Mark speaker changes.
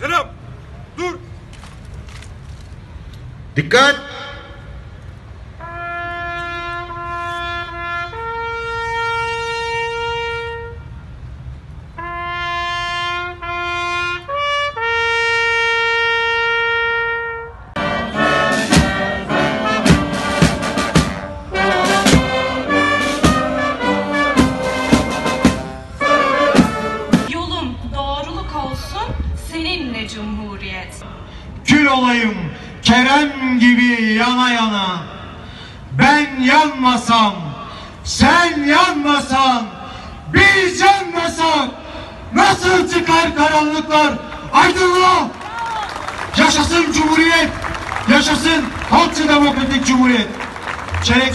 Speaker 1: Selam. Dur. Dikkat. Seninle cumhuriyet.
Speaker 2: Kül olayım Kerem gibi yana yana. Ben yanmasam, sen yanmasan, biz yanmasak nasıl çıkar karanlıklar aydınlığa? Yaşasın Cumhuriyet, yaşasın Halkçı Demokratik Cumhuriyet. Çelik